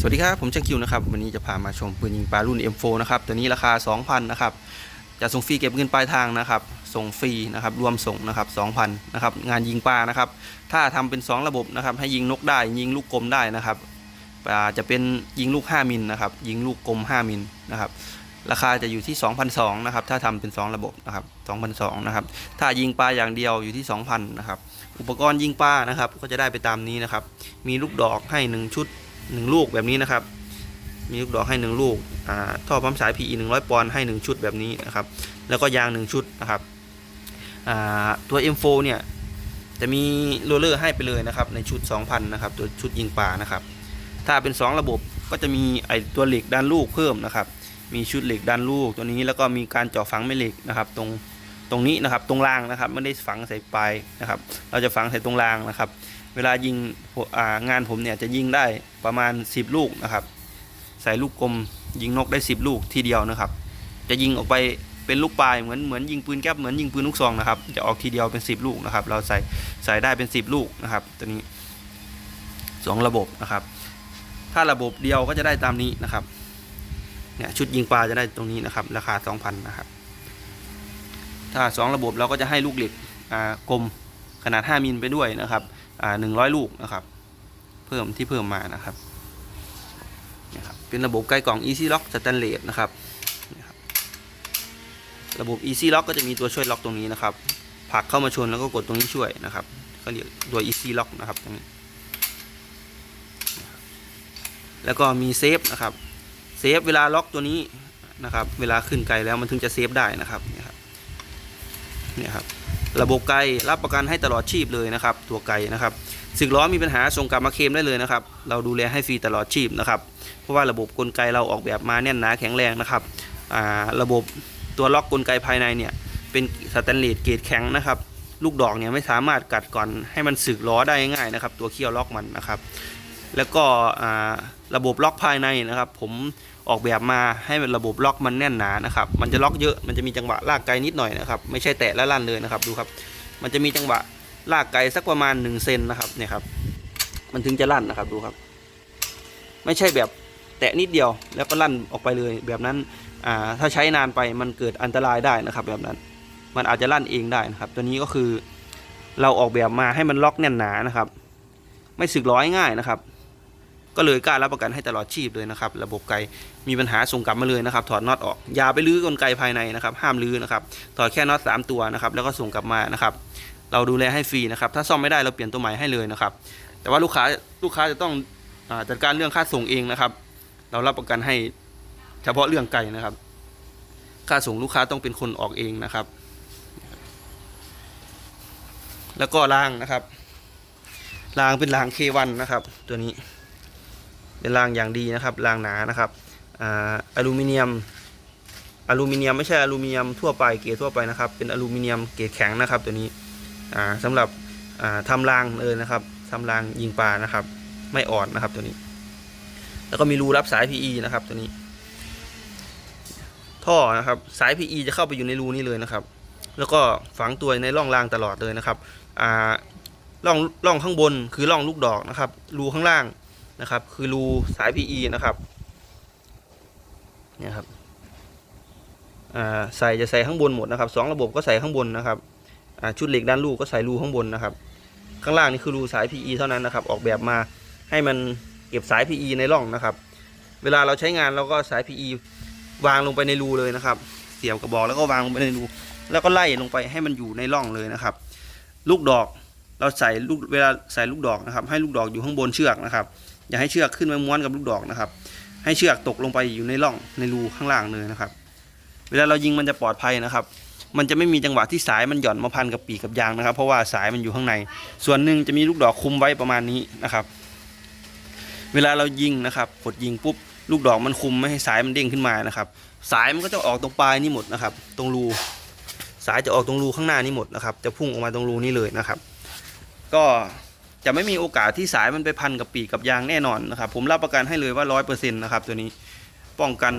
สวัสดีครับ ผมเจ้าคิวนะครับ วันนี้จะพามาชมปืนยิงปลารุ่น M4 นะครับ ตัวนี้ราคา 2,000 นะครับ จะส่งฟรีเก็บเงินปลายทางนะครับ ส่งฟรีนะครับ รวมส่งนะครับ 2,000 นะครับ งานยิงปลานะครับ ถ้าทำเป็น 2 ระบบนะครับ ให้ยิงนกได้ ยิงลูกกลมได้นะครับจะเป็นยิงลูก 5 มิลนะครับ ยิงลูกกลม 5 มิลนะครับ ราคาจะอยู่ที่2,200นะครับ ถ้าทำเป็น 2 ระบบนะครับ2,200นะครับ ถ้ายิงปลาอย่างเดียวอยู่ที่ 2,000 นะครับ อุปกรณ์ยิงปลานะครับ ก็จะได้ไปตามนี้นะครับ มีลูกดอกให้ 1 ชุด 1 ลูกแบบนี้นะครับ มีลูกดอกให้ 1 ลูกอ่าท่อปั๊มสาย PE 100 ปอนด์ให้ 1 ชุดแบบนี้นะครับ แล้วก็ยาง 1 ชุดนะครับอ่าตัว M4 เนี่ยจะมีโรลเลอร์ให้ไปเลยนะครับในชุด 2,000 นะครับ ตัวชุดยิงปลานะครับ ถ้าเป็น 2 ระบบก็จะมีไอตัวเหล็กด้านลูกเพิ่มนะครับ มีชุดเหล็กด้านลูกตัวนี้แล้วก็มีการเจาะฝังแม่เหล็กนะครับ ตรงตรงนี้นะครับตรงรางนะครับไม่ได้ฝังใส่ปลายนะครับ เราจะฝังใส่ตรงรางนะครับ เวลายิงงานผมเนี่ยจะยิงได้ประมาณ 10 ลูกนะครับ ใส่ลูกกลมยิงนกได้ 10 ลูกทีเดียวนะครับ จะยิงออกไปเป็นลูกปลายเหมือนเหมือนยิงปืนแก๊ปเหมือนยิงปืนลูกซองนะครับ จะออกทีเดียวเป็น 10 ลูกนะครับ เราใส่ใส่ได้เป็น 10 ลูกนะครับ ตัวนี้สองระบบนะครับ ถ้าระบบเดียวก็จะได้ตามนี้นะครับเนี่ยชุดยิงปลาจะได้ตรงนี้นะครับ ราคา 2,000นะครับ ถ้า 2 ระบบเราก็จะให้ลูกเหล็กกลมขนาด 5มิลไปด้วยนะครับ อ่า100ลูกนะครับ เพิ่มที่เพิ่มมานะครับเนี่ยครับเป็นระบบไกลกล่อง Easy Lock Stainless นะครับเนี่ยครับระบบ Easy Lock ก็จะมีตัวช่วยล็อกตรงนี้นะครับผลักเข้ามาชนแล้วก็กดตรงนี้ช่วยนะครับ ก็เรียกตัว Easy Lock นะครับตรงนี้ แล้วก็มีเซฟนะครับเซฟเวลาล็อกตัวนี้นะครับ เวลาขึ้นไกลแล้วมันถึงจะเซฟได้นะครับเนี่ยครับเนี่ยครับ ระบบไกลรับประกันให้ตลอดชีพเลยนะครับ ตัวไกลนะครับสึกล้อมีปัญหาส่งกลับมาเคลมได้เลยนะครับ เราดูแลให้ฟรีตลอดชีพนะครับ เพราะว่าระบบกลไกเราออกแบบมาแน่นหนาแข็งแรงนะครับระบบตัวล็อกกลไกภายในเนี่ยเป็นสแตนเลสเกรดแข็งนะครับลูกดอกเนี่ยไม่สามารถกัดก่อนให้มันสึกล้อได้ง่ายนะครับ ตัวเคี่ยวล็อกมันนะครับ แล้วก็ ระบบล็อกภายในนะครับ ผมออกแบบมาให้ระบบล็อกมันแน่นหนานะครับ มันจะล็อกเยอะมันจะมีจังหวะลากไกลนิดหน่อยนะครับ ไม่ใช่แตะและลั่นเลยนะครับ ดูครับ มันจะมีจังหวะลากไกลสักประมาณ1เซนนะครับเนี่ยครับ มันถึงจะลั่นนะครับดูครับ ไม่ใช่แบบแตะนิดเดียวแล้วก็ลั่นออกไปเลยแบบนั้นอ่าถ้าใช้นานไปมันเกิดอันตรายได้นะครับ แบบนั้น มันอาจจะลั่นเองได้นะครับ ตัวนี้ก็คือ เราออกแบบมาให้มันล็อกแน่นหนานะครับ ไม่สึกร้อยง่ายนะครับ ก็เลยกล้ารับประกันให้ตลอดชีพเลยนะครับ ระบบไกมีปัญหาส่งกลับมาเลยนะครับ ถอดน็อตออก อย่าไปลื้อกลไกภายในนะครับ ห้ามลื้อนะครับ ถอดแค่น็อตสามตัวนะครับ แล้วก็ส่งกลับมานะครับ เราดูแลให้ฟรีนะครับ ถ้าซ่อมไม่ได้เราเปลี่ยนตัวใหม่ให้เลยนะครับ แต่ว่าลูกค้าลูกค้าจะต้องอจัดการเรื่องค่าส่งเองนะครับ เรารับประกันให้เฉพาะเรื่องไก่นะครับ ค่าส่งลูกค้าต้องเป็นคนออกเองนะครับ แล้วก็รางนะครับรางเป็นราง K1 นะครับ ตัวนี้ เป็นรางอย่างดีนะครับรางหนานะครับอลูมิเนียมอลูมิเนียมไม่ใช่อลูมิเนียมทั่วไปเกรดทั่วไปนะครับ เป็นอลูมิเนียมเกรดแข็งนะครับ ตัวนี้อ่าสำหรับอ่าทำรางเลยนะครับทำรางยิงปลานะครับ ไม่อ่อนนะครับตัวนี้ แล้วก็มีรูรับสาย PE นะครับตัวนี้ ท่อนะครับสาย PE จะเข้าไปอยู่ในรูนี้เลยนะครับ แล้วก็ฝังตัวในร่องรางตลอดเลยนะครับอ่าร่องร่องข้างบนคือร่องลูกดอกนะครับ รูข้างล่าง นะครับ คือรูสาย PE นะครับเนี่ยครับอ่าใส่จะใส่ข้างบนหมดนะครับสองระบบก็ใส่ข้างบนนะครับอ่าชุดเหล็กด้านลูกก็ใส่รูข้างบนนะครับ ข้างล่างนี่คือรูสาย PE เท่านั้นนะครับ ออกแบบมาให้มันเก็บสาย PE ในร่องนะครับ เวลาเราใช้งานเราก็สาย PE วางลงไปในรูเลยนะครับ เสียบกระบอกแล้วก็วางลงไปในรู แล้วก็ไล่ลงไปให้มันอยู่ในร่องเลยนะครับ ลูกดอกเราใส่ลูกเวลาใส่ลูกดอกนะครับ ให้ลูกดอกอยู่ข้างบนเชือกนะครับ อย่าให้เชือกขึ้นมาม้วนกับลูกดอกนะครับ ให้เชือกตกลงไปอยู่ในร่องในรูข้างล่างเลยนะครับ เวลาเรายิงมันจะปลอดภัยนะครับ มันจะไม่มีจังหวะที่สายมันหย่อนมาพันกับปีกกับยางนะครับ เพราะว่าสายมันอยู่ข้างใน ส่วนหนึ่งจะมีลูกดอกคุมไว้ประมาณนี้นะครับ เวลาเรายิงนะครับกดยิงปุ๊บลูกดอกมันคุมไม่ให้สายมันเด้งขึ้นมานะครับ สายมันก็จะออกตรงปลายนี่หมดนะครับ ตรงรูสายจะออกตรงรูข้างหน้านี่หมดนะครับ จะพุ่งออกมาตรงรูนี้เลยนะครับ ก็ จะไม่มีโอกาสที่สายมันไปพันกับปีกกับยางแน่นอนนะครับ ผมรับประกันให้เลยว่าร้อยเปอร์เซ็นต์นะครับตัวนี้ป้องกัน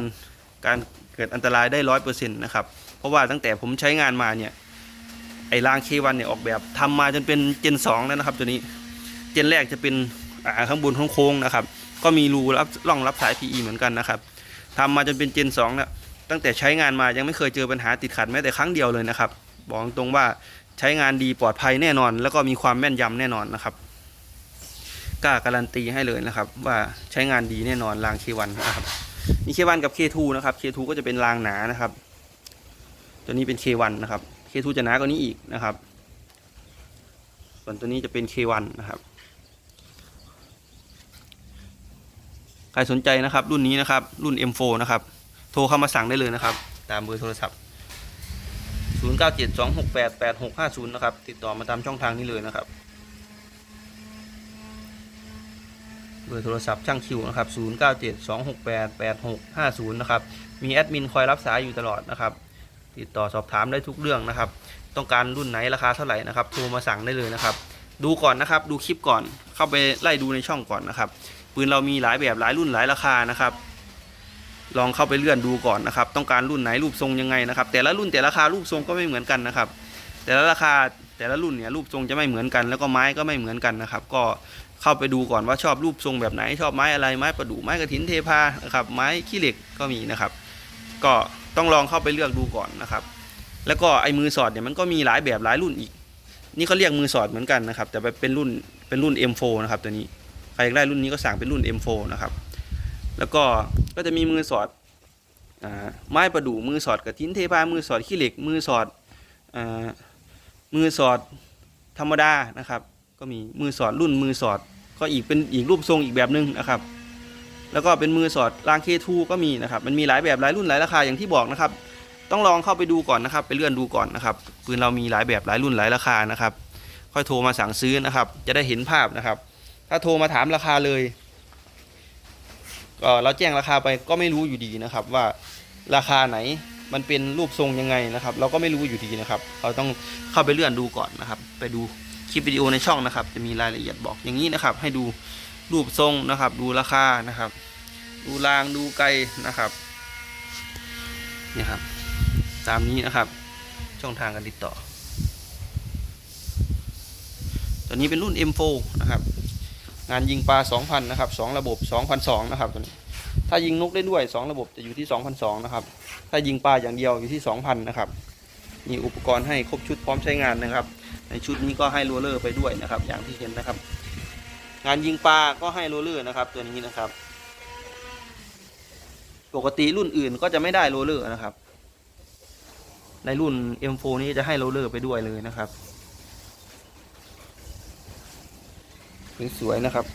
การเกิดอันตรายได้ร้อยเปอร์เซ็นต์นะครับ เพราะว่าตั้งแต่ผมใช้งานมาเนี่ยไอ้รางเควันเนี่ยออกแบบทำมาจนเป็นเจนสองแล้วนะครับ ตัวนี้เจนแรกจะเป็นอ่าข้างบนโค้งนะครับ ก็มีรูรับร่องรับสาย PE เหมือนกันนะครับทำมาจนเป็นเจน2แล้วตั้งแต่ใช้งานมายังไม่เคยเจอปัญหาติดขัดแม้แต่ครั้งเดียวเลยนะครับบอกตรงว่าใช้งานดีปลอดภัยแน่นอน แล้วก็มีความแม่นยำแน่นอนนะครับ กล้าการันตีให้เลยนะครับ ว่าใช้งานดีแน่นอนรางเควันนะครับมีเควันกับ K2 นะครับ K2 ก็จะเป็นรางหนานะครับ ตัวนี้เป็น K1 นนะครับ K2 จะหนากว่านี้อีกนะครับ ส่วนตัวนี้จะเป็น K1 นะครับใครสนใจนะครับ รุ่นนี้นะครับ รุ่น M4 นะครับ โทรเข้ามาสั่งได้เลยนะครับ ตามเบอร์โทรศัพท์ 0972688650 นะครับ ติดต่อมาตามช่องทางนี้เลยนะครับ เบอร์โทรศัพท์ช่างคิวนะครับ 0972688650 นะครับ มีแอดมินคอยรับสายอยู่ตลอดนะครับ ติดต่อสอบถามได้ทุกเรื่องนะครับ ต้องการรุ่นไหนราคาเท่าไหร่นะครับ โทรมาสั่งได้เลยนะครับ ดูก่อนนะครับ ดูคลิปก่อน เข้าไปไล่ดูในช่องก่อนนะครับ ปืนเรามีหลายแบบหลายรุ่นหลายราคานะครับ ลองเข้าไปเลื่อนดูก่อนนะครับ ต้องการรุ่นไหนรูปทรงยังไงนะครับ แต่ละรุ่นแต่ราคารูปทรงก็ไม่เหมือนกันนะครับ แต่ละราคาแต่ละรุ่นเนี่ยรูปทรงจะไม่เหมือนกัน แล้วก็ไม้ก็ไม่เหมือนกันนะครับ ก็ เข้าไปดูก่อนว่าชอบรูปทรงแบบไหน ชอบไม้อะไรไม้ประดู่ไม้กระถินเทพานะครับไม้ขี้เหล็กก็มีนะครับ ก็ต้องลองเข้าไปเลือกดูก่อนนะครับ แล้วก็ไอ้มือสอดเนี่ยมันก็มีหลายแบบหลายรุ่นอีก นี่เขาเรียกมือสอดเหมือนกันนะครับ แต่เป็นรุ่นเป็นรุ่น M4 นะครับตัวนี้ใครอยากได้รุ่นนี้ก็สั่งเป็นรุ่น M4 นะครับ แล้วก็ก็จะมีมือสอดอไม้ประดู่มือสอดกระทิ้นเทพามือสอดขี้เหล็ก มือสอดอมือสอดธรรมดานะครับ ก็มีมือสอดรุ่นมือสอด ก็อีกเป็นอีกรูปทรงอีกแบบหนึ่งนะครับ แล้วก็เป็นมือสอดรางเคทูก็มีนะครับ มันมีหลายแบบหลายรุ่นหลายราคาอย่างที่บอกนะครับ ต้องลองเข้าไปดูก่อนนะครับ ไปเลื่อนดูก่อนนะครับปืนเรามีหลายแบบหลายรุ่นหลายราคานะครับ ค่อยโทรมาสั่งซื้อนะครับ จะได้เห็นภาพนะครับ ถ้าโทรมาถามราคาเลยก็เราแจ้งราคาไปก็ไม่รู้อยู่ดีนะครับ ว่าราคาไหนมันเป็นรูปทรงยังไงนะครับ เราก็ไม่รู้อยู่ดีนะครับ เราต้องเข้าไปเลื่อนดูก่อนนะครับ ไปดู คลิปวิดีโอในช่องนะครับ จะมีรายละเอียดบอกอย่างนี้นะครับ ให้ดูรูปทรงนะครับ ดูราคานะครับ ดูรางดูไกลนะครับนี่ครับ ตามนี้นะครับ ช่องทางการติดต่อ ตัวนี้เป็นรุ่น M4 นะครับ งานยิงปลา 2,000 นะครับ 2 ระบบ2,200นะครับตัวนี้ถ้ายิงนกได้ด้วย 2 ระบบจะอยู่ที่2,200นะครับ ถ้ายิงปลาอย่างเดียวอยู่ที่ 2,000 นะครับ มีอุปกรณ์ให้ครบชุดพร้อมใช้งานนะครับ ในชุดนี้ก็ให้โรเลอร์ไปด้วยนะครับ อย่างที่เห็นนะครับ งานยิงปลาก็ให้โรเลอร์นะครับ ตัวนี้นะครับ ปกติรุ่นอื่นก็จะไม่ได้โรเลอร์นะครับ ในรุ่น M4 นี้จะให้โรเลอร์ไปด้วยเลยนะครับสวยๆนะครับ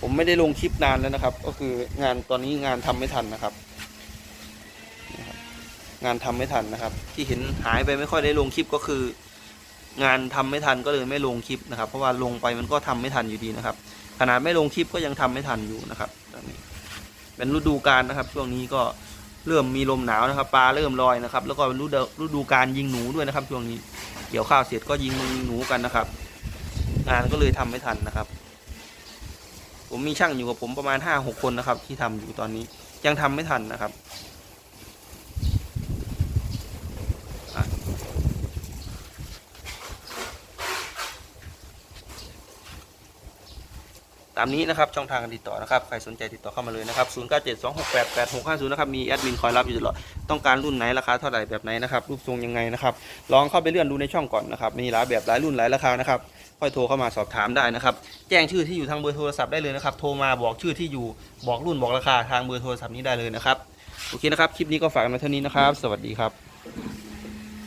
ผมไม่ได้ลงคลิปนานแล้วนะครับ ก็คืองานตอนนี้งานทำไม่ทันนะครับ งานทำไม่ทันนะครับ ที่เห็นหายไปไม่ค่อยได้ลงคลิปก็คือ งานทำไม่ทันก็เลยไม่ลงคลิปนะครับ เพราะว่าลงไปมันก็ทำไม่ทันอยู่ดีนะครับ ขนาดไม่ลงคลิปก็ยังทำไม่ทันอยู่นะครับตอนนี้เป็นฤดูกาลนะครับ ช่วงนี้ก็เริ่มมีลมหนาวนะครับ ปลาเริ่มลอยนะครับ แล้วก็เป็นฤดูฤดูการยิงหนูด้วยนะครับ ช่วงนี้เกี่ยวข้าวเสร็จก็ยิงนงยิงหนูกันนะครับ งานก็เลยทำไม่ทันนะครับ ผมมีช่างอยู่กับผมประมาณห้าหกคนนะครับ ที่ทำอยู่ตอนนี้ยังทำไม่ทันนะครับ ตามนี้นะครับช่องทางการติดต่อนะครับใครสนใจติดต่อเข้ามาเลยนะครับ0 9 7 2 6 8 8 6 5 0นะครับมีแอดมินคอยรับอยู่ตลอดต้องการรุ่นไหนราคาเท่าไหร่แบบไหนนะครับรูปทรงยังไงนะครับลองเข้าไปเลื่อนดูในช่องก่อนนะครับมีหลายแบบหลายรุ่นหลายราคานะครับค่อยโทรเข้ามาสอบถามได้นะครับแจ้งชื่อที่อยู่ทางเบอร์โทรศัพท์ได้เลยนะครับโทรมาบอกชื่อที่อยู่บอกรุ่นบอกราคาทางเบอร์โทรศัพท์นี้ได้เลยนะครับโอเคนะครับคลิปนี้ก็ฝากกันไว้เท่านี้นะครับ สวัสดีครับ